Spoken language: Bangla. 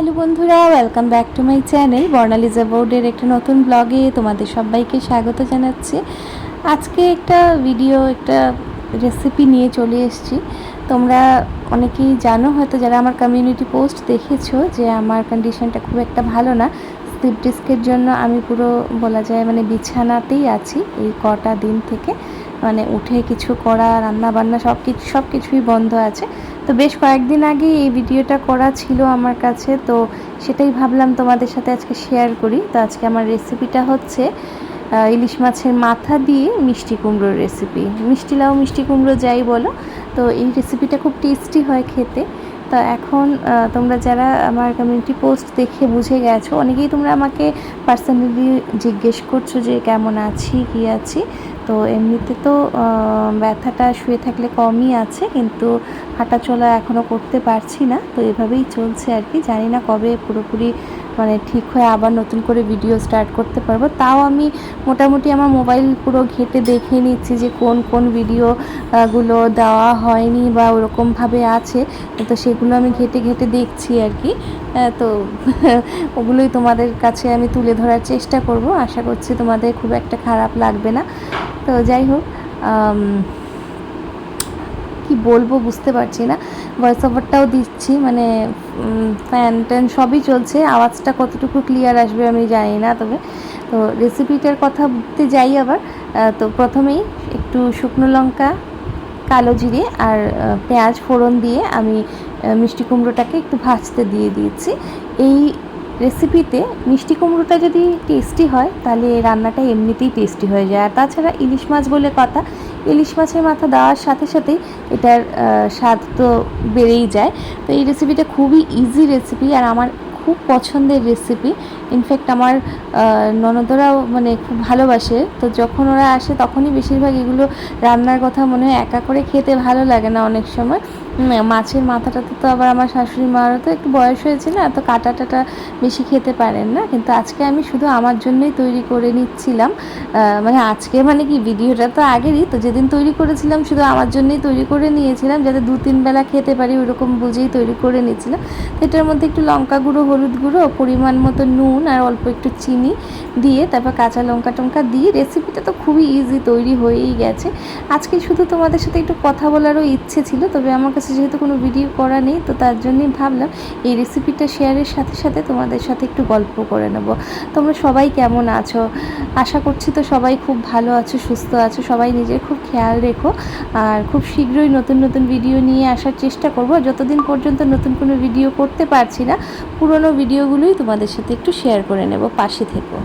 হ্যালো বন্ধুরা welcome back to my channel বর্ণালিজা বোর্ডের একটা নতুন ব্লগে তোমাদের সবাইকে স্বাগত জানাচ্ছি। আজকে একটা ভিডিও একটা রেসিপি নিয়ে চলে এসেছি। তোমরা অনেকেই জানো, হয়তো যারা আমার কমিউনিটি পোস্ট দেখেছ যে আমার কন্ডিশনটা খুব একটা ভালো না স্লিপ ডিস্কের জন্য আমি পুরো বলা যায় মানে বিছানাতেই আছি এই কটা দিন থেকে। মানে উঠে কিছু করা, রান্না বান্না সব কিছু, সব কিছুই বন্ধ আছে। তো বেশ কয়েকদিন আগে এই ভিডিওটা করা ছিল আমার কাছে, তো সেটাই ভাবলাম তোমাদের সাথে আজকে শেয়ার করি। তো আজকে আমার রেসিপিটা হচ্ছে ইলিশ মাছের মাথা দিয়ে মিষ্টি কুমড়োর রেসিপি মিষ্টি লাউ, মিষ্টি কুমড়ো যাই বলো, তো এই রেসিপিটা খুব টেস্টি হয় খেতে। তো এখন তোমরা যারা আমার কমিউনিটি পোস্ট দেখে বুঝে গেছো, অনেকেই তোমরা আমাকে পার্সোনালি জিজ্ঞেস করছ যে কেমন আছি, কী আছি? তো এমনিতে তো ব্যথাটা শুয়ে থাকলে কমই আছে, কিন্তু হাঁটাচলা এখনও করতে পারছি না। তো এভাবেই চলছে আর কি, জানি না কবে পুরোপুরি মানে ঠিক হয়ে আবার নতুন করে ভিডিও স্টার্ট করতে পারব। তাও আমি মোটামুটি আমার মোবাইল পুরো ঘেটে দেখে নিচ্ছি যে কোন কোন ভিডিও গুলো দেওয়া হয়নি বা ওরকমভাবে আছে। তো সেগুলো আমি ঘেটে ঘেটে দেখছি আর কি। তো ওগুলোই তোমাদের কাছে আমি তুলে ধরার চেষ্টা করব। আশা করছি তোমাদের খুব একটা খারাপ লাগবে না। তো যাই হোক কি বলব বুঝতে পারছি না। ভয়েস ওভারটাও দিচ্ছি মানে ফ্যান ট্যান সবই চলছে, আওয়াজটা কতটুকু ক্লিয়ার আসবে আমি জানি না তবে। তো রেসিপিটার কথা বলতে যাই আবার তো প্রথমেই একটু শুকনো লঙ্কা, কালো জিরে আর পেঁয়াজ ফোড়ন দিয়ে আমি মিষ্টি কুমড়োটাকে একটু ভাজতে দিয়ে দিয়েছি। এই রেসিপিতে মিষ্টি কুমড়োটা যদি টেস্টি হয়, তাহলে রান্নাটা এমনিতেই টেস্টি হয়ে যায়। আর তাছাড়া ইলিশ মাছ বলে কথা ইলিশ মাছের মাথা দেওয়ার সাথে সাথেই এটার স্বাদ তো বেড়েই যায়। তো এই রেসিপিটা খুবই ইজি রেসিপি আর আমার খুব পছন্দের রেসিপি ইনফ্যাক্ট আমার ননদরাও মানে খুব ভালোবাসে। তো যখন ওরা আসে, তখনই বেশিরভাগ এগুলো রান্নার কথা মনে হয় একা করে খেতে ভালো লাগে না অনেক সময়। মাছের মাথাটাতে তো আবার আমার শাশুড়ি মারও তো একটু বয়স হয়েছে না, তো কাটা টাটা বেশি খেতে পারেন না। কিন্তু আজকে আমি শুধু আমার জন্যই তৈরি করে নিচ্ছিলাম। মানে আজকে মানে কি, ভিডিওটা তো আগেরই, তো যেদিন তৈরি করেছিলাম শুধু আমার জন্যই তৈরি করে নিয়েছিলাম, যাতে দু তিন বেলা খেতে পারি ওরকম বুঝেই তৈরি করে নিয়েছিলাম। এটার মধ্যে একটু লঙ্কা গুঁড়ো হলুদ গুঁড়ো, পরিমাণ মতো নুন আর অল্প একটু চিনি দিয়ে তারপর কাঁচা লঙ্কা টঙ্কা দিয়ে রেসিপিটা তো খুবই ইজি তৈরি হয়েই গেছে। আজকে শুধু তোমাদের সাথে একটু কথা বলারও ইচ্ছে ছিল, তবে আমার কাছে যেহেতু কোনো ভিডিও করা নেই, তো তার জন্যই ভাবলাম এই রেসিপিটা শেয়ারের সাথে সাথে তোমাদের সাথে একটু গল্প করে নেব। তোমরা সবাই কেমন আছো? আশা করছি তো সবাই খুব ভালো আছো, সুস্থ আছো, সবাই নিজের খুব খেয়াল রেখো। আর খুব শীঘ্রই নতুন নতুন ভিডিও নিয়ে আসার চেষ্টা করব। যতদিন পর্যন্ত নতুন কোনো ভিডিও করতে পারছি না পুরনো ভিডিওগুলোই তোমাদের সাথে একটু শেয়ার করে নেব পাশে থেকো।